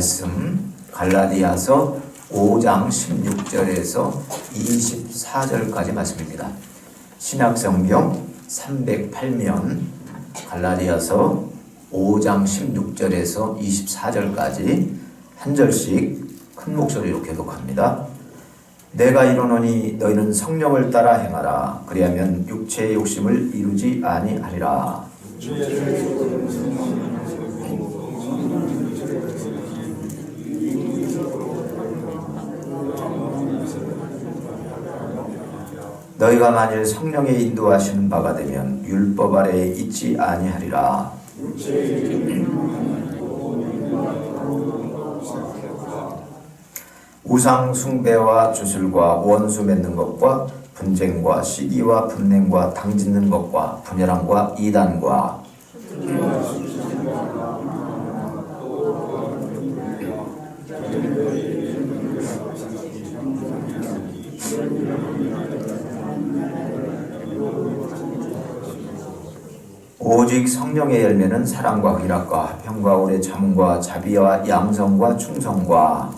말씀 갈라디아서 5장 16절에서 24절까지 말씀입니다. 신약성경 308면 갈라디아서 5장 16절에서 24절까지 한 절씩 큰 목소리로 교독합니다. 내가 이르노니 너희는 성령을 따라 행하라 그리하면 육체의 욕심을 이루지 아니하리라. 너희가 만일 성령의 인도하시는 바가 되면 율법 아래에 있지 아니하리라. 우상 숭배와 주술과 원수 맺는 것과 분쟁과 시기와 분냉과 당짓는 것과 분열함과 이단과 오직 성령의 열매는 사랑과 희락과 화평과 오래 참과 자비와 양성과 충성과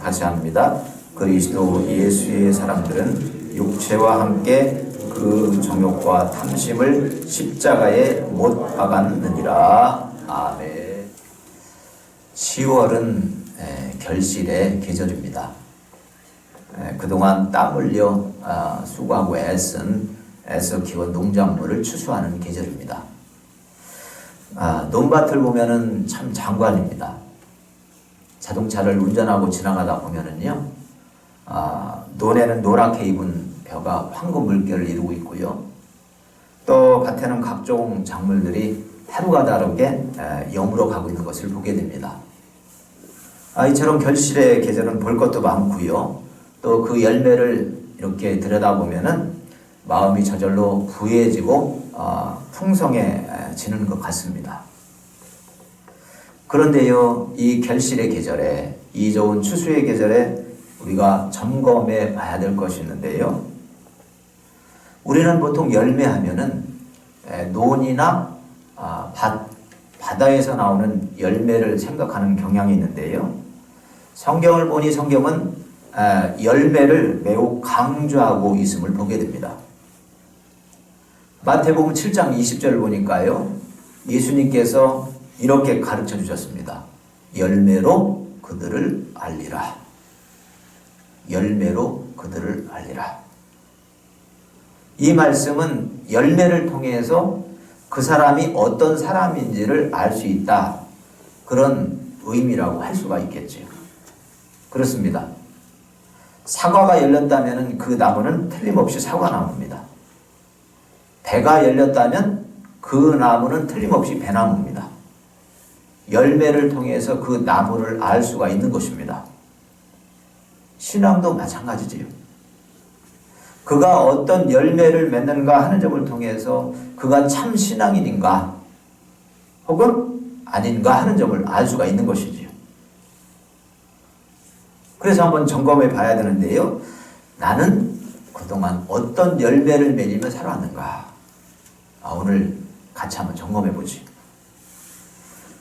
같이 합니다. 그리스도 예수의 사람들은 육체와 함께 그 정욕과 탐심을 십자가에 못 박았느니라. 아멘. 10월은 결실의 계절입니다. 에, 그동안 땀 흘려 아, 수고하고 애쓴 애써 키운 농작물을 추수하는 계절입니다. 아, 논밭을 보면은 참 장관입니다. 자동차를 운전하고 지나가다 보면은요, 아, 논에는 노랗게 입은 벼가 황금 물결을 이루고 있고요. 또 밭에는 각종 작물들이 하루가 다르게 에, 여물어 가고 있는 것을 보게 됩니다. 아, 이처럼 결실의 계절은 볼 것도 많고요. 또 그 열매를 이렇게 들여다보면은 마음이 저절로 부해지고 어, 풍성해지는 것 같습니다. 그런데요, 이 결실의 계절에, 이 좋은 추수의 계절에 우리가 점검해 봐야 될 것이 있는데요. 우리는 보통 열매하면은 에, 논이나 아, 밭, 바다에서 나오는 열매를 생각하는 경향이 있는데요. 성경을 보니 성경은 에, 열매를 매우 강조하고 있음을 보게 됩니다. 마태복음 7장 20절을 보니까요. 예수님께서 이렇게 가르쳐 주셨습니다. 열매로 그들을 알리라. 열매로 그들을 알리라. 이 말씀은 열매를 통해서 그 사람이 어떤 사람인지를 알 수 있다. 그런 의미라고 할 수가 있겠지요. 그렇습니다. 사과가 열렸다면 그 나무는 틀림없이 사과나무입니다. 배가 열렸다면 그 나무는 틀림없이 배나무입니다. 열매를 통해서 그 나무를 알 수가 있는 것입니다. 신앙도 마찬가지지요. 그가 어떤 열매를 맺는가 하는 점을 통해서 그가 참 신앙인인가 혹은 아닌가 하는 점을 알 수가 있는 것이지요. 그래서 한번 점검해 봐야 되는데요. 나는 그동안 어떤 열매를 맺으며 살아왔는가? 아, 오늘 같이 한번 점검해 보지.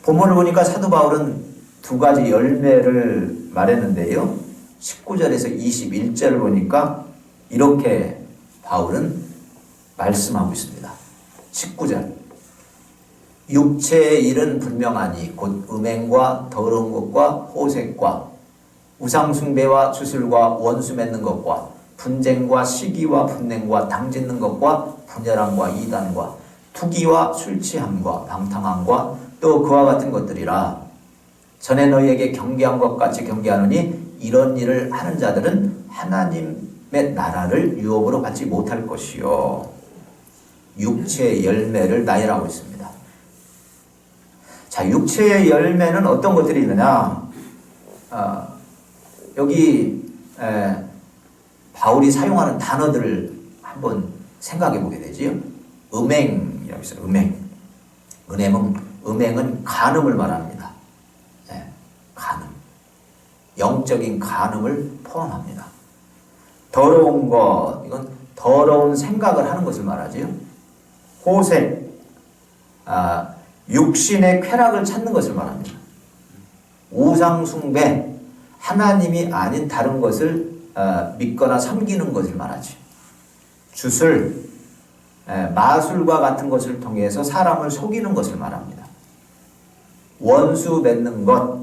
본문을 보니까 사도 바울은 두 가지 열매를 말했는데요. 19절에서 21절을 보니까 이렇게 바울은 말씀하고 있습니다. 19절. 육체의 일은 분명하니 곧 음행과 더러운 것과 호색과 우상숭배와 주술과 원수 맺는 것과 분쟁과 시기와 분냉과 당짓는 것과 분열함과 이단과 투기와 술 취함과 방탕함과 또 그와 같은 것들이라 전에 너희에게 경계한 것 같이 경계하노니 이런 일을 하는 자들은 하나님의 나라를 유업으로 받지 못할 것이요 육체의 열매를 나열하고 있습니다. 자, 육체의 열매는 어떤 것들이 있느냐? 어, 여기 에, 바울이 사용하는 단어들을 한번 생각해 보게 되지요. 음행이라고 있어요. 음행. 은행은 음행은 간음을 말합니다. 예, 간음. 영적인 간음을 포함합니다. 더러운 것, 이건 더러운 생각을 하는 것을 말하지요. 호색, 아, 육신의 쾌락을 찾는 것을 말합니다. 우상숭배, 하나님이 아닌 다른 것을 어, 믿거나 섬기는 것을 말하지. 주술, 에, 마술과 같은 것을 통해서 사람을 속이는 것을 말합니다. 원수 맺는 것,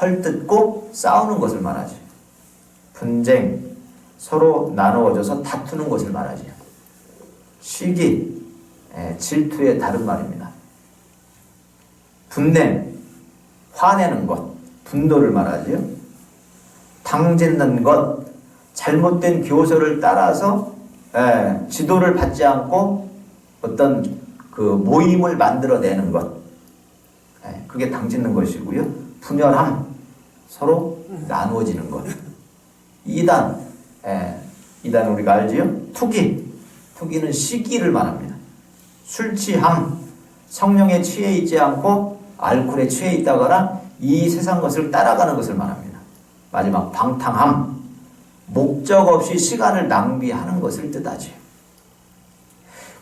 헐뜯고 싸우는 것을 말하지. 분쟁, 서로 나누어져서 다투는 것을 말하지. 시기, 에, 질투의 다른 말입니다. 분냄, 화내는 것, 분노를 말하지요. 당짓는 것, 잘못된 교서를 따라서 에, 지도를 받지 않고 어떤 그 모임을 만들어내는 것, 에, 그게 당짓는 것이고요. 분열함, 서로 나누어지는 것. 이단, 에, 이단 우리가 알지요? 투기, 투기는 시기를 말합니다. 술 취함, 성령에 취해 있지 않고 알코올에 취해 있다거나 이 세상 것을 따라가는 것을 말합니다. 마지막 방탕함, 목적 없이 시간을 낭비하는 것을 뜻하지.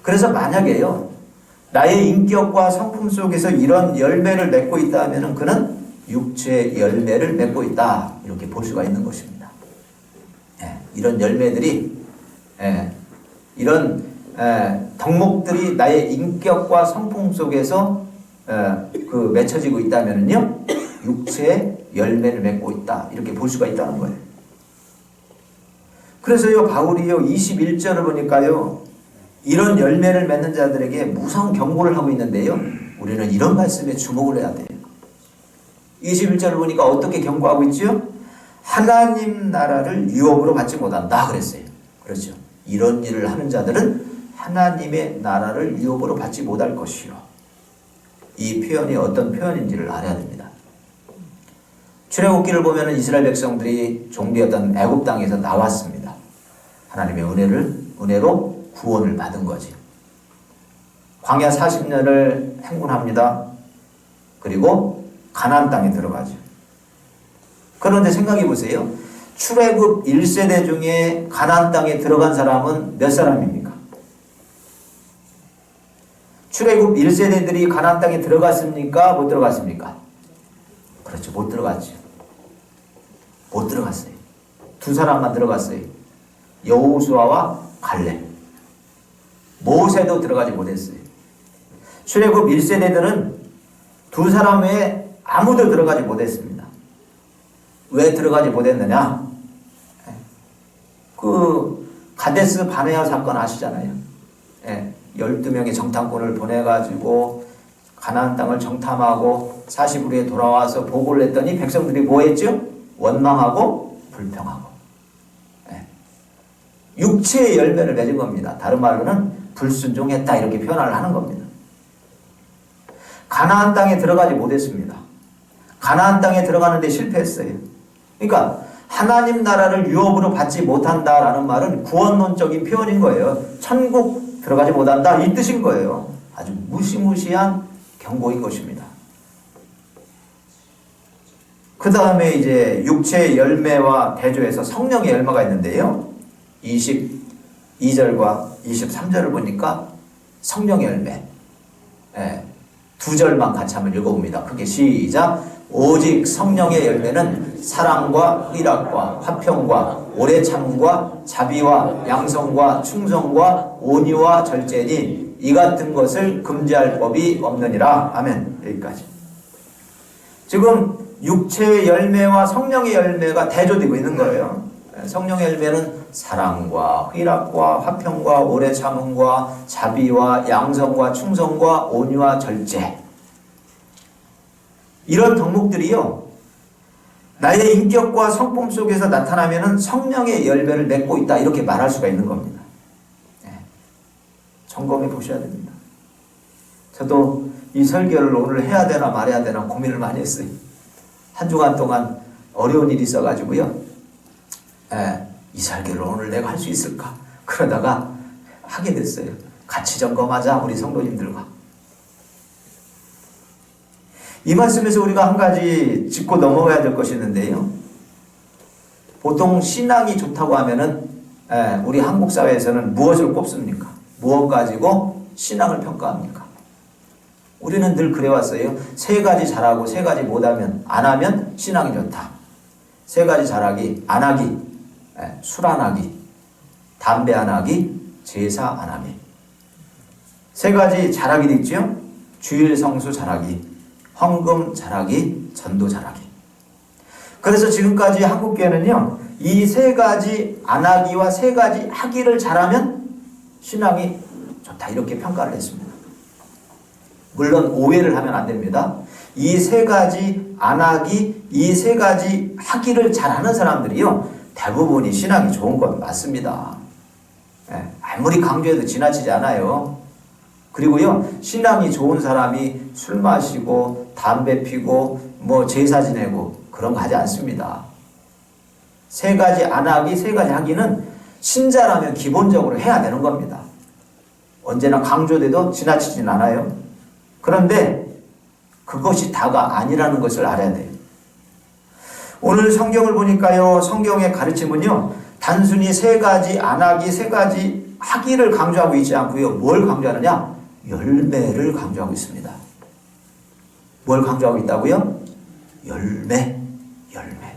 그래서 만약에요, 나의 인격과 성품 속에서 이런 열매를 맺고 있다 하면 그는 육체의 열매를 맺고 있다. 이렇게 볼 수가 있는 것입니다. 예, 이런 열매들이, 예, 이런 예, 덕목들이 나의 인격과 성품 속에서 예, 그 맺혀지고 있다면요, 육체의 열매를 맺고 있다. 이렇게 볼 수가 있다는 거예요. 그래서요, 바울이요, 21절을 보니까요, 이런 열매를 맺는 자들에게 무서운 경고를 하고 있는데요, 우리는 이런 말씀에 주목을 해야 돼요. 21절을 보니까 어떻게 경고하고 있죠? 하나님 나라를 유업으로 받지 못한다 그랬어요. 그렇죠. 이런 일을 하는 자들은 하나님의 나라를 유업으로 받지 못할 것이요. 이 표현이 어떤 표현인지를 알아야 됩니다. 출애굽기를 보면 이스라엘 백성들이 종되었던 애굽 땅에서 나왔습니다. 하나님의 은혜를 은혜로 구원을 받은 거지. 광야 40년을 행군합니다. 그리고 가나안 땅에 들어가죠. 그런데 생각해 보세요. 출애굽 1세대 중에 가나안 땅에 들어간 사람은 몇 사람입니까? 출애굽 1세대들이 가나안 땅에 들어갔습니까? 못 들어갔습니까? 그렇죠. 못 들어갔죠. 못 들어갔어요. 두 사람만 들어갔어요. 여호수아와 갈렙. 모세도 들어가지 못했어요. 출애굽 1세대들은 두 사람 외에 아무도 들어가지 못했습니다. 왜 들어가지 못했느냐? 그 가데스 바네아 사건 아시잖아요. 예, 12명의 정탐꾼을 보내가지고 가나안 땅을 정탐하고 40일에 돌아와서 보고를 했더니 백성들이 뭐 했죠? 원망하고 불평하고. 예. 육체의 열매를 맺은 겁니다. 다른 말로는 불순종했다 이렇게 표현을 하는 겁니다. 가나안 땅에 들어가지 못했습니다. 가나안 땅에 들어가는데 실패했어요. 그러니까 하나님 나라를 유업으로 받지 못한다라는 말은 구원론적인 표현인 거예요. 천국 들어가지 못한다 이 뜻인 거예요. 아주 무시무시한 경고인 것입니다. 그 다음에 이제 육체의 열매와 대조해서 성령의 열매가 있는데요. 22절과 23절을 보니까 성령의 열매. 예, 두 절만 같이 한번 읽어봅니다. 크게 시작. 오직 성령의 열매는 사랑과 희락과 화평과 오래 참과 자비와 양성과 충성과 온유와 절제니 이 같은 것을 금지할 법이 없느니라. 아멘. 여기까지. 지금 육체의 열매와 성령의 열매가 대조되고 있는 거예요. 성령의 열매는 사랑과 희락과 화평과 오래 참음과 자비와 양성과 충성과 온유와 절제. 이런 덕목들이요. 나의 인격과 성품 속에서 나타나면은 성령의 열매를 맺고 있다. 이렇게 말할 수가 있는 겁니다. 네. 점검해 보셔야 됩니다. 저도 이 설교를 오늘 해야 되나 말해야 되나 고민을 많이 했어요. 한 주간 동안 어려운 일이 있어가지고요. 예, 이 설교를 오늘 내가 할 수 있을까? 그러다가 하게 됐어요. 같이 점검하자, 우리 성도님들과. 이 말씀에서 우리가 한 가지 짚고 넘어가야 될 것이 있는데요. 보통 신앙이 좋다고 하면은, 예, 우리 한국 사회에서는 무엇을 꼽습니까? 무엇 가지고 신앙을 평가합니까? 우리는 늘 그래왔어요. 세 가지 잘하고 세 가지 못하면 안 하면 신앙이 좋다. 세 가지 잘하기, 안 하기, 예, 술안 하기, 담배 안 하기, 제사 안 하기. 세 가지 잘하기도 있죠. 주일 성수 잘하기, 헌금 잘하기, 전도 잘하기. 그래서 지금까지 한국교회는요, 이 세 가지 안 하기와 세 가지 하기를 잘하면 신앙이 좋다. 이렇게 평가를 했습니다. 물론 오해를 하면 안 됩니다. 이 세 가지 안 하기, 이 세 가지 하기를 잘하는 사람들이요, 대부분이 신앙이 좋은 건 맞습니다. 예, 아무리 강조해도 지나치지 않아요. 그리고요, 신앙이 좋은 사람이 술 마시고, 담배 피고, 뭐 제사 지내고, 그런 거 하지 않습니다. 세 가지 안 하기, 세 가지 하기는 신자라면 기본적으로 해야 되는 겁니다. 언제나 강조돼도 지나치진 않아요. 그런데 그것이 다가 아니라는 것을 알아야 돼요. 오늘 성경을 보니까요, 성경의 가르침은요, 단순히 세 가지 안 하기, 세 가지 하기를 강조하고 있지 않고요, 뭘 강조하느냐? 열매를 강조하고 있습니다. 뭘 강조하고 있다고요? 열매, 열매.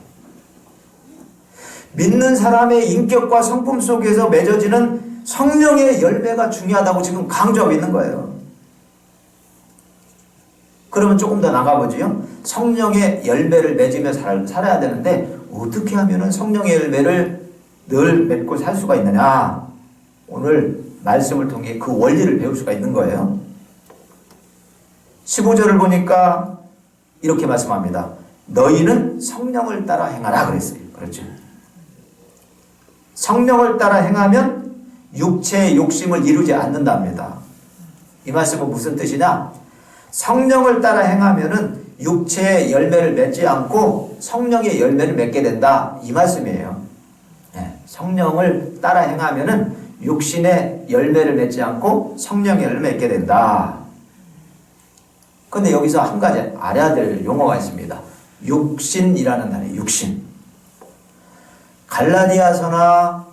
믿는 사람의 인격과 성품 속에서 맺어지는 성령의 열매가 중요하다고 지금 강조하고 있는 거예요. 그러면 조금 더 나가보지요. 성령의 열매를 맺으며 살, 살아야 되는데 어떻게 하면 성령의 열매를 늘 맺고 살 수가 있느냐? 오늘 말씀을 통해 그 원리를 배울 수가 있는 거예요. 15절을 보니까 이렇게 말씀합니다. 너희는 성령을 따라 행하라 그랬어요. 그렇죠. 성령을 따라 행하면 육체의 욕심을 이루지 않는답니다. 이 말씀은 무슨 뜻이냐? 성령을 따라 행하면은 육체의 열매를 맺지 않고 성령의 열매를 맺게 된다. 이 말씀이에요. 네, 성령을 따라 행하면은 육신의 열매를 맺지 않고 성령의 열매를 맺게 된다. 근데 여기서 한 가지 알아야 될 용어가 있습니다. 육신이라는 단어, 육신. 갈라디아서나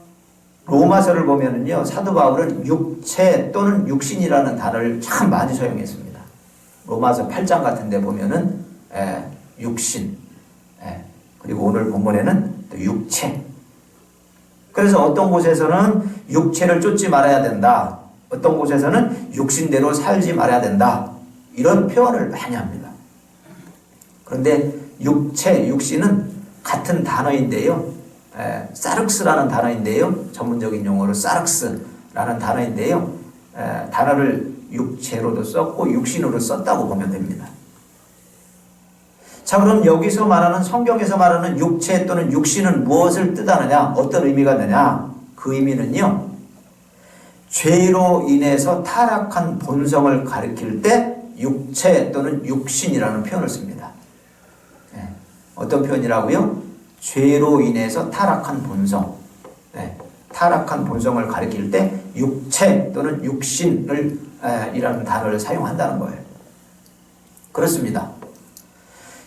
로마서를 보면은요, 사도 바울은 육체 또는 육신이라는 단어를 참 많이 사용했습니다. 로마서 8장 같은 데 보면은, 에, 육신, 에, 그리고 오늘 본문에는 또 육체. 그래서 어떤 곳에서는 육체를 쫓지 말아야 된다. 어떤 곳에서는 육신대로 살지 말아야 된다. 이런 표현을 많이 합니다. 그런데 육체, 육신은 같은 단어인데요. 에, 사륵스라는 단어인데요. 전문적인 용어로 사륵스라는 단어인데요. 에, 단어를 육체로도 썼고 육신으로 썼다고 보면 됩니다. 자, 그럼 여기서 말하는 성경에서 말하는 육체 또는 육신은 무엇을 뜻하느냐? 어떤 의미가 있느냐? 그 의미는요. 죄로 인해서 타락한 본성을 가리킬 때 육체 또는 육신이라는 표현을 씁니다. 네. 어떤 표현이라고요? 죄로 인해서 타락한 본성. 네. 타락한 본성을 가리킬 때 육체 또는 육신을 에, 이라는 단어를 사용한다는 거예요. 그렇습니다.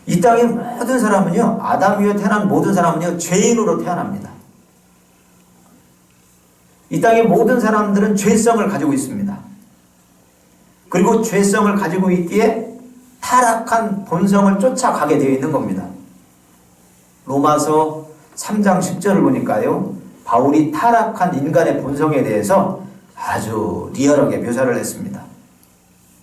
이 땅의 모든 사람은요, 아담 위에 태어난 모든 사람은요, 죄인으로 태어납니다. 이 땅의 모든 사람들은 죄성을 가지고 있습니다. 그리고 죄성을 가지고 있기에 타락한 본성을 쫓아가게 되어 있는 겁니다. 로마서 3장 10절을 보니까요, 바울이 타락한 인간의 본성에 대해서 아주 리얼하게 묘사를 했습니다.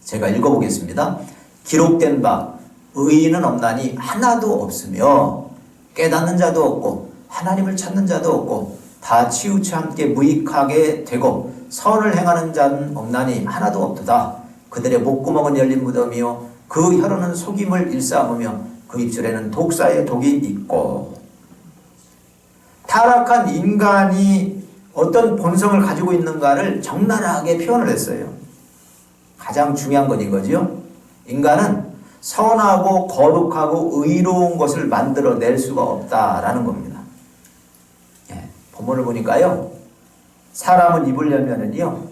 제가 읽어보겠습니다. 기록된 바 의인은 없나니 하나도 없으며 깨닫는 자도 없고 하나님을 찾는 자도 없고 다 치우쳐 함께 무익하게 되고 선을 행하는 자는 없나니 하나도 없도다. 그들의 목구멍은 열린 무덤이요 그 혀로는 속임을 일삼으며 그 입술에는 독사의 독이 있고 타락한 인간이 어떤 본성을 가지고 있는가를 적나라하게 표현을 했어요. 가장 중요한 건 이거죠. 인간은 선하고 거룩하고 의로운 것을 만들어낼 수가 없다라는 겁니다. 예, 본문을 보니까요. 사람은 입으려면은요.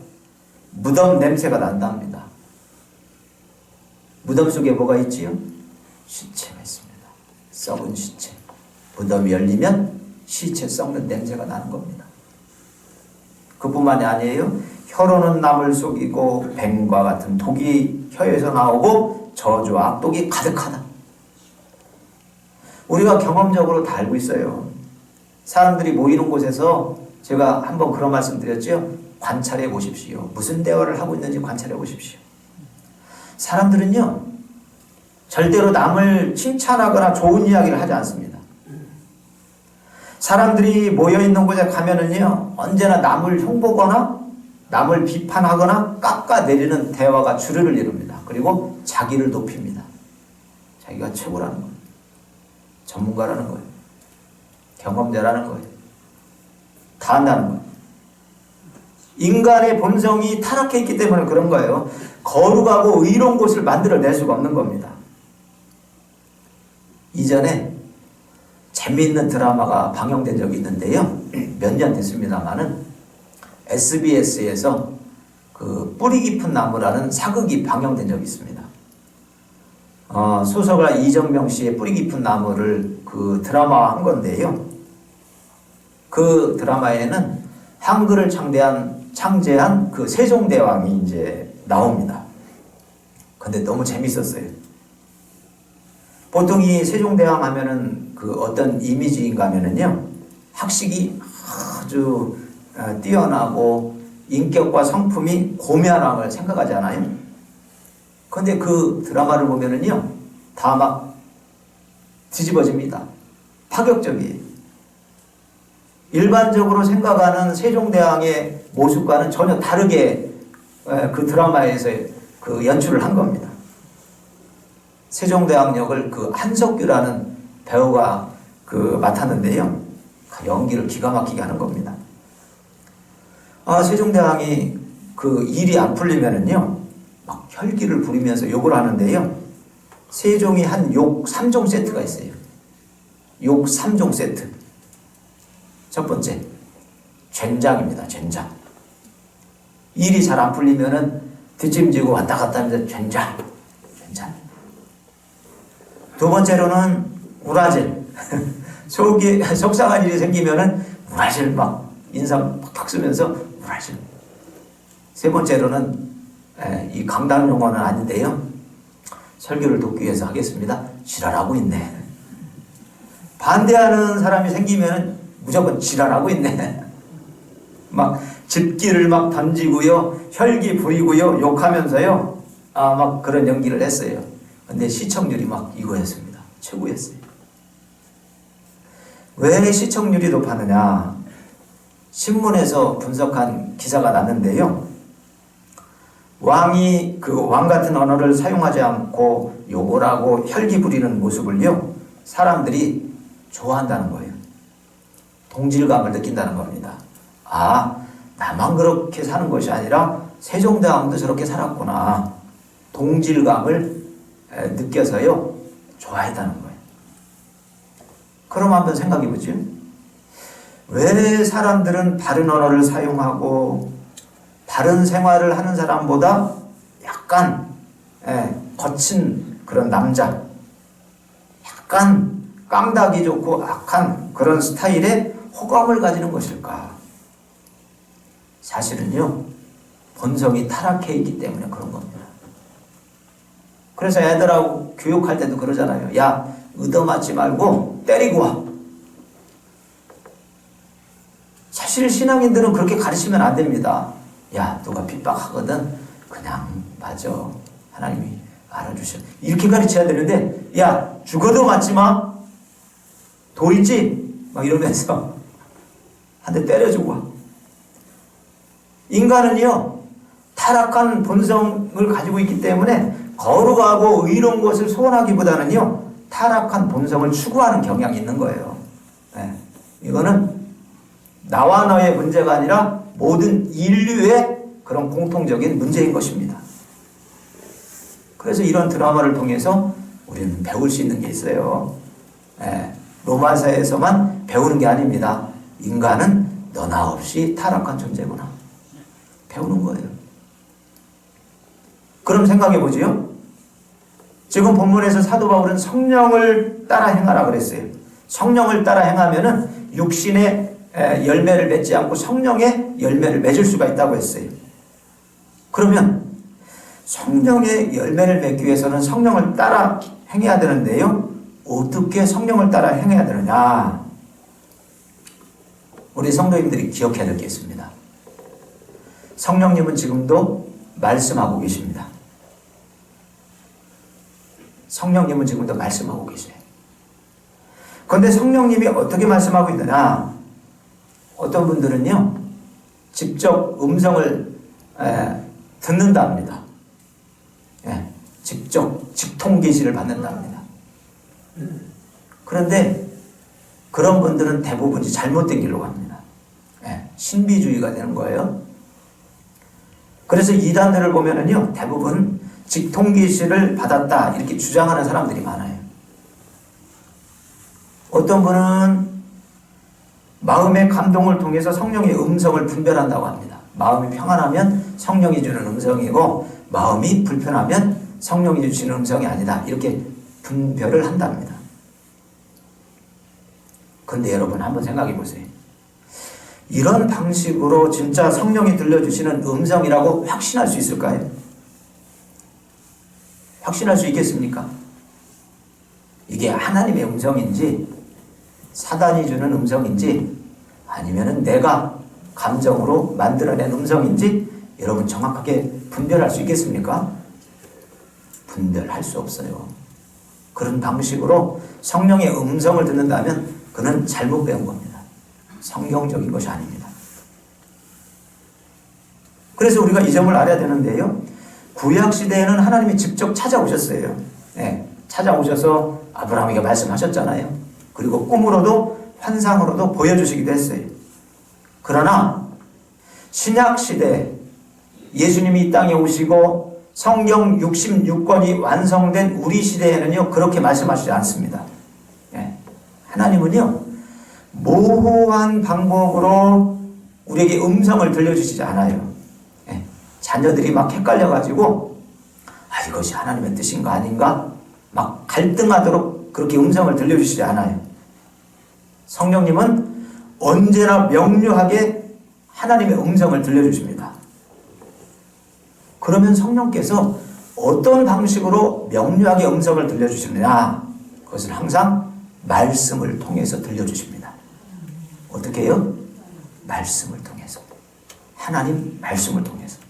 무덤 냄새가 난답니다. 무덤 속에 뭐가 있지요? 시체가 있습니다. 썩은 시체. 무덤이 열리면 시체 썩는 냄새가 나는 겁니다. 그뿐만이 아니에요. 혀로는 남을 속이고 뱀과 같은 독이 혀에서 나오고 저주와 악독이 가득하다. 우리가 경험적으로 다 알고 있어요. 사람들이 모이는 곳에서 제가 한번 그런 말씀 드렸죠. 관찰해 보십시오. 무슨 대화를 하고 있는지 관찰해 보십시오. 사람들은요, 절대로 남을 칭찬하거나 좋은 이야기를 하지 않습니다. 사람들이 모여 있는 곳에 가면은요, 언제나 남을 흉보거나 남을 비판하거나 깎아내리는 대화가 주류를 이룹니다. 그리고 자기를 높입니다. 자기가 최고라는 거예요. 전문가라는 거예요. 경험자라는 거예요. 다 한다는 거예요. 인간의 본성이 타락해 있기 때문에 그런 거예요. 거룩하고 의로운 곳을 만들어낼 수가 없는 겁니다. 이전에 재미있는 드라마가 방영된 적이 있는데요. 몇 년 됐습니다만은 SBS에서 그 뿌리 깊은 나무라는 사극이 방영된 적이 있습니다. 어, 소설가 이정명 씨의 뿌리 깊은 나무를 그 드라마화 한 건데요. 그 드라마에는 한글을 창대한, 창제한 그 세종대왕이 이제 나옵니다. 근데 너무 재밌었어요. 보통 이 세종대왕 하면은 그 어떤 이미지인가 하면은요, 학식이 아주 어, 뛰어나고 인격과 성품이 생각하지 않아요? 근데 그 드라마를 보면은요, 다 막 뒤집어집니다. 파격적이에요. 일반적으로 생각하는 세종대왕의 모습과는 전혀 다르게 에, 그 드라마에서 그 연출을 한 겁니다. 세종대왕 역을 그 한석규라는 배우가 그 맡았는데요. 그 연기를 기가 막히게 하는 겁니다. 아, 세종대왕이 그 일이 안 풀리면은요, 막 혈기를 부리면서 욕을 하는데요. 세종이 한 욕 3종 세트가 있어요. 욕 3종 세트. 첫 번째, 젠장입니다. 젠장. 일이 잘 안 풀리면은 뒷짐지고 왔다 갔다 하면서 젠장. 젠장. 두 번째로는 우라질. 속이, 속상한 일이 생기면은 우라질 막 인상 팍팍 쓰면서 우라질. 세 번째로는 에, 이 강단 용어는 아닌데요. 설교를 돕기 위해서 하겠습니다. 지랄하고 있네. 반대하는 사람이 생기면 무조건 지랄하고 있네. 막 집기를 막 던지고요. 혈기 부리고요. 욕하면서요. 아, 막 그런 연기를 했어요. 근데 시청률이 막 이거였습니다. 최고였어요. 왜 시청률이 높았느냐? 신문에서 분석한 기사가 났는데요. 왕이 그 왕 같은 언어를 사용하지 않고 하고 혈기 부리는 모습을요, 사람들이 좋아한다는 거예요. 동질감을 느낀다는 겁니다. 아, 나만 그렇게 사는 것이 아니라 세종대왕도 저렇게 살았구나. 동질감을 에, 느껴서요, 좋아했다는 거예요. 그럼 한번 생각해 보죠. 왜 사람들은 바른 언어를 사용하고 바른 생활을 하는 사람보다 약간 예, 거친 그런 남자, 약간 깡다기 좋고 악한 그런 스타일의 호감을 가지는 것일까? 사실은요, 본성이 타락해 있기 때문에 그런 겁니다. 그래서 애들하고 교육할 때도 그러잖아요. 야, 얻어맞지 말고 때리고 와. 사실 신앙인들은 그렇게 가르치면 안 됩니다. 야, 누가 핍박하거든? 그냥 맞아. 하나님이 알아주셔. 이렇게 가르쳐야 되는데, 야, 죽어도 맞지 마. 돌 있지? 막 이러면서 한 대 때려주고 와. 인간은요, 타락한 본성을 가지고 있기 때문에 거룩하고 의로운 것을 소원하기보다는요, 타락한 본성을 추구하는 경향이 있는 거예요. 네. 이거는 나와 너의 문제가 아니라 모든 인류의 그런 공통적인 문제인 것입니다. 그래서 이런 드라마를 통해서 우리는 배울 수 있는 게 있어요. 예, 로마서에서만 배우는 게 아닙니다. 인간은 너나 없이 타락한 존재구나. 배우는 거예요. 그럼 생각해 보지요. 지금 본문에서 사도 바울은 성령을 따라 행하라 그랬어요. 성령을 따라 행하면은 육신의 열매를 맺지 않고 성령의 열매를 맺을 수가 있다고 했어요. 그러면 성령의 열매를 맺기 위해서는 성령을 따라 행해야 되는데요. 어떻게 성령을 따라 행해야 되느냐? 우리 성도님들이 기억해야 될 게 있습니다. 성령님은 지금도 말씀하고 계십니다. 성령님은 지금도 말씀하고 계세요. 그런데 성령님이 어떻게 말씀하고 있느냐? 어떤 분들은요, 직접 음성을 에, 듣는답니다. 예, 직접 직통 계시를 받는답니다. 그런데 그런 분들은 대부분이 잘못된 길로 갑니다. 예, 신비주의가 되는 거예요. 그래서 이단들을 보면은요, 대부분 직통 계시를 받았다 이렇게 주장하는 사람들이 많아요. 어떤 분은 마음의 감동을 통해서 성령의 음성을 분별한다고 합니다. 마음이 평안하면 성령이 주는 음성이고 마음이 불편하면 성령이 주시는 음성이 아니다. 이렇게 분별을 한답니다. 근데 여러분 한번 생각해 보세요. 이런 방식으로 진짜 성령이 들려주시는 음성이라고 확신할 수 있을까요? 확신할 수 있겠습니까? 이게 하나님의 음성인지 사단이 주는 음성인지 아니면은 내가 감정으로 만들어낸 음성인지 여러분 정확하게 분별할 수 있겠습니까? 분별할 수 없어요. 그런 방식으로 성령의 음성을 듣는다면 그는 잘못 배운 겁니다. 성경적인 것이 아닙니다. 그래서 우리가 이 점을 알아야 되는데요. 구약 시대에는 하나님이 직접 찾아오셨어요. 네, 찾아오셔서 아브라함에게 말씀하셨잖아요. 그리고 꿈으로도 환상으로도 보여주시기도 했어요. 그러나 신약 시대 예수님이 이 땅에 오시고 성경 66권이 완성된 우리 시대에는요 그렇게 말씀하시지 않습니다. 예. 하나님은요 모호한 방법으로 우리에게 음성을 들려주시지 않아요. 예. 자녀들이 막 헷갈려가지고 아 이것이 하나님의 뜻인가 아닌가 막 갈등하도록 그렇게 음성을 들려주시지 않아요. 성령님은 언제나 명료하게 하나님의 음성을 들려주십니다. 그러면 성령께서 어떤 방식으로 명료하게 음성을 들려주시느냐? 그것은 항상 말씀을 통해서 들려주십니다. 어떻게 해요? 말씀을 통해서. 하나님 말씀을 통해서.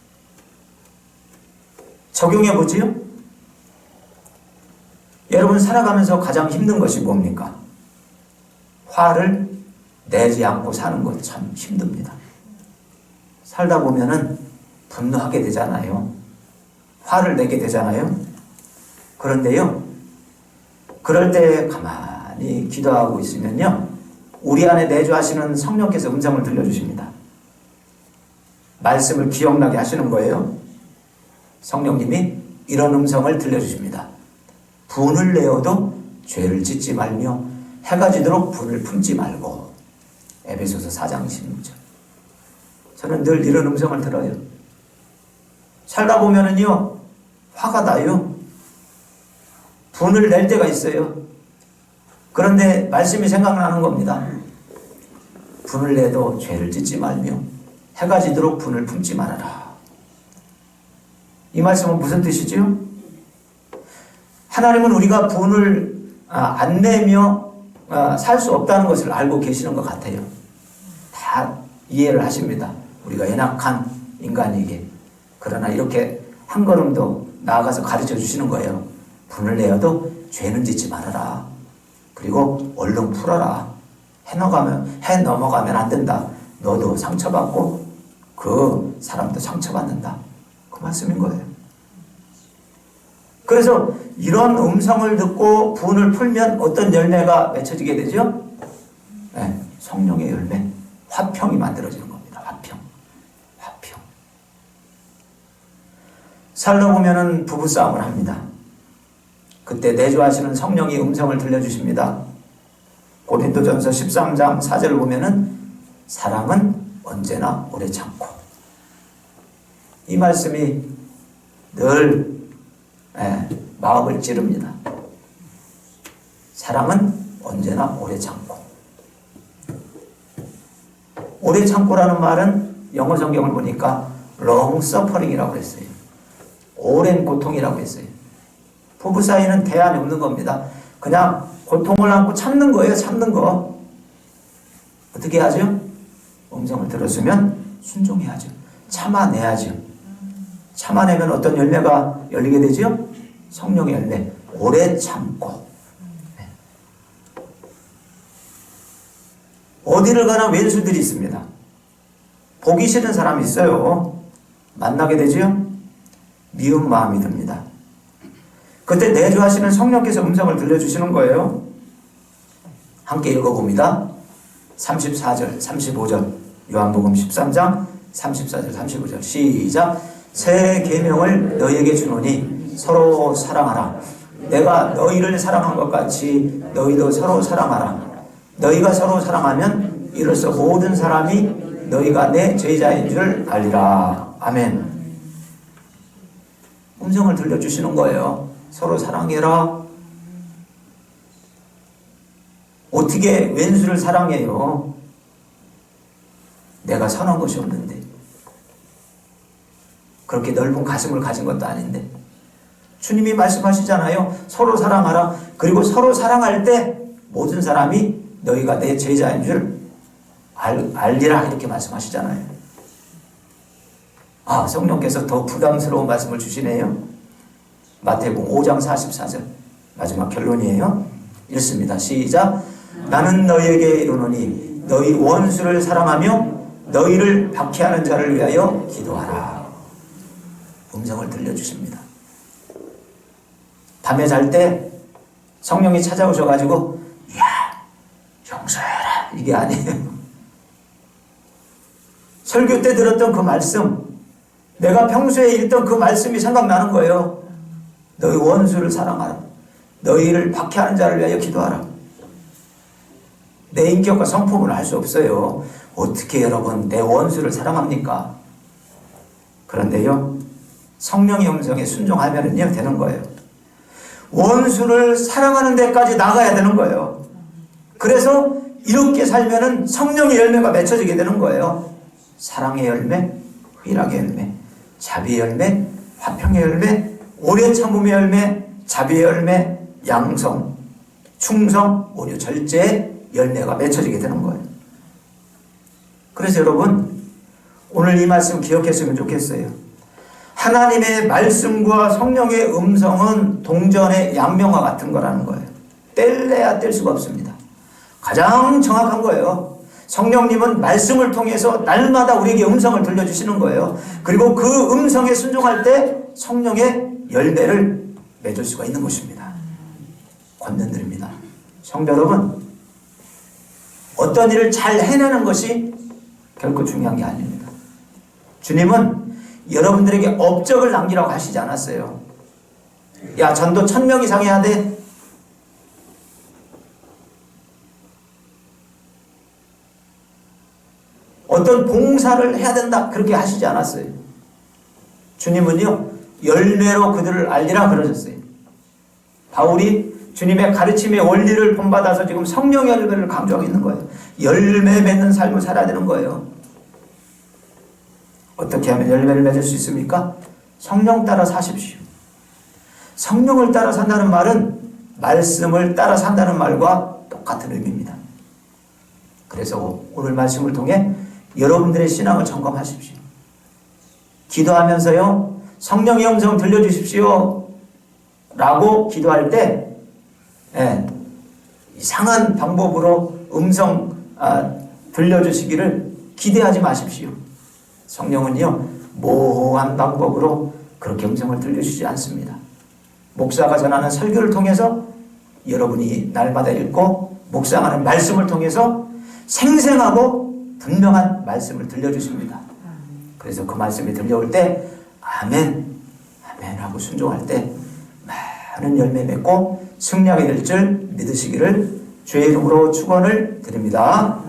적용해 보지요? 여러분 살아가면서 가장 힘든 것이 뭡니까? 화를 내지 않고 사는 것 참 힘듭니다. 살다 보면은 분노하게 되잖아요. 화를 내게 되잖아요. 그런데요, 그럴 때 가만히 기도하고 있으면요, 우리 안에 내주하시는 성령께서 음성을 들려주십니다. 말씀을 기억나게 하시는 거예요. 성령님이 이런 음성을 들려주십니다. 분을 내어도 죄를 짓지 말며 해가 지도록 분을 품지 말고 에베소서 4장 16절 저는 늘 이런 음성을 들어요. 살다 보면은요 화가 나요. 분을 낼 때가 있어요. 그런데 말씀이 생각나는 겁니다. 분을 내도 죄를 짓지 말며 해가 지도록 분을 품지 말아라. 이 말씀은 무슨 뜻이지요? 하나님은 우리가 분을 아, 안 내며 아, 살수 없다는 것을 알고 계시는 것 같아요. 다 이해를 하십니다. 우리가 연약한 인간에게. 그러나 이렇게 한 걸음 더 나아가서 가르쳐 주시는 거예요. 분을 내어도 죄는 짓지 말아라. 그리고 얼른 풀어라. 해 넘어가면, 해 넘어가면 안 된다. 너도 상처받고 그 사람도 상처받는다. 그 말씀인 거예요. 그래서 이런 음성을 듣고 분을 풀면 어떤 열매가 맺혀지게 되죠? 네, 성령의 열매, 화평이 만들어지는 겁니다. 화평, 화평. 살다 보면은 부부 싸움을 합니다. 그때 내주하시는 성령이 음성을 들려주십니다. 고린도전서 13장 4절을 보면은 사랑은 언제나 오래 참고 이 말씀이 늘 예, 마음을 찌릅니다. 사랑은 언제나 오래 참고. 오래 참고라는 말은 영어 성경을 보니까 long suffering이라고 그랬어요. 오랜 고통이라고 했어요. 부부 사이는 대안이 없는 겁니다. 그냥 고통을 안고 참는 거예요. 참는 거. 어떻게 하죠? 음성을 들었으면 순종해야죠. 참아내야죠. 참아내면 어떤 열매가 열리게 되죠? 성령의 열매. 오래 참고. 네. 어디를 가나 왼수들이 있습니다. 보기 싫은 사람이 있어요. 만나게 되지요? 미운 마음이 듭니다. 그때 내주하시는 성령께서 음성을 들려주시는 거예요. 함께 읽어봅니다. 34절, 35절, 요한복음 13장 34절, 35절 시작. 새 계명을 너희에게 주노니 서로 사랑하라. 내가 너희를 사랑한 것 같이 너희도 서로 사랑하라. 너희가 서로 사랑하면 이로써 모든 사람이 너희가 내 제자인 줄 알리라. 아멘. 음성을 들려주시는 거예요. 서로 사랑해라. 어떻게 왼수를 사랑해요? 내가 선한 것이 없는데. 그렇게 넓은 가슴을 가진 것도 아닌데. 주님이 말씀하시잖아요. 서로 사랑하라. 그리고 서로 사랑할 때 모든 사람이 너희가 내 제자인 줄 알, 알리라. 이렇게 말씀하시잖아요. 아, 성령께서 더 부담스러운 말씀을 주시네요. 마태복음 5장 44절. 마지막 결론이에요. 읽습니다. 시작. 나는 너희에게 이르노니 너희 원수를 사랑하며 너희를 박해하는 자를 위하여 기도하라. 음성을 들려주십니다. 밤에 잘 때 성령이 찾아오셔가지고 야 용서해라 이게 아니에요. 설교 때 들었던 그 말씀 내가 평소에 읽던 그 말씀이 생각나는 거예요. 너희 원수를 사랑하라. 너희를 박해하는 자를 위하여 기도하라. 내 인격과 성품을 알 수 없어요. 어떻게 여러분 내 원수를 사랑합니까? 그런데요. 성령의 음성에 순종하면은요 되는 거예요. 원수를 사랑하는 데까지 나가야 되는 거예요. 그래서 이렇게 살면은 성령의 열매가 맺혀지게 되는 거예요. 사랑의 열매, 희락의 열매, 자비의 열매, 화평의 열매, 오래 참음의 열매, 자비의 열매, 양성, 충성, 오류, 절제의 열매가 맺혀지게 되는 거예요. 그래서 여러분 오늘 이 말씀 기억했으면 좋겠어요. 하나님의 말씀과 성령의 음성은 동전의 양면과 같은 거라는 거예요. 뗄래야 뗄 수가 없습니다. 가장 정확한 거예요. 성령님은 말씀을 통해서 날마다 우리에게 음성을 들려주시는 거예요. 그리고 그 음성에 순종할 때 성령의 열매를 맺을 수가 있는 것입니다. 권면드립니다. 성도 여러분, 어떤 일을 잘 해내는 것이 결코 중요한 게 아닙니다. 주님은 여러분들에게 업적을 남기라고 하시지 않았어요. 야, 전도 천 명 이상 해야 돼. 어떤 봉사를 해야 된다. 그렇게 하시지 않았어요. 주님은요, 열매로 그들을 알리라 그러셨어요. 바울이 주님의 가르침의 원리를 본받아서 지금 성령 열매를 강조하고 있는 거예요. 열매 맺는 삶을 살아야 되는 거예요. 어떻게 하면 열매를 맺을 수 있습니까? 성령 따라 사십시오. 성령을 따라 산다는 말은 말씀을 따라 산다는 말과 똑같은 의미입니다. 그래서 오늘 말씀을 통해 여러분들의 신앙을 점검하십시오. 기도하면서요, 성령의 음성 들려주십시오. 라고 기도할 때, 예, 이상한 방법으로 음성 아, 들려주시기를 기대하지 마십시오. 성령은요, 모호한 방법으로 그렇게 음성을 들려주지 않습니다. 목사가 전하는 설교를 통해서 여러분이 날마다 읽고 묵상하는 말씀을 통해서 생생하고 분명한 말씀을 들려주십니다. 그래서 그 말씀이 들려올 때 아멘, 아멘 하고 순종할 때 많은 열매 맺고 승리하게 될 줄 믿으시기를 주의 이름으로 축원을 드립니다.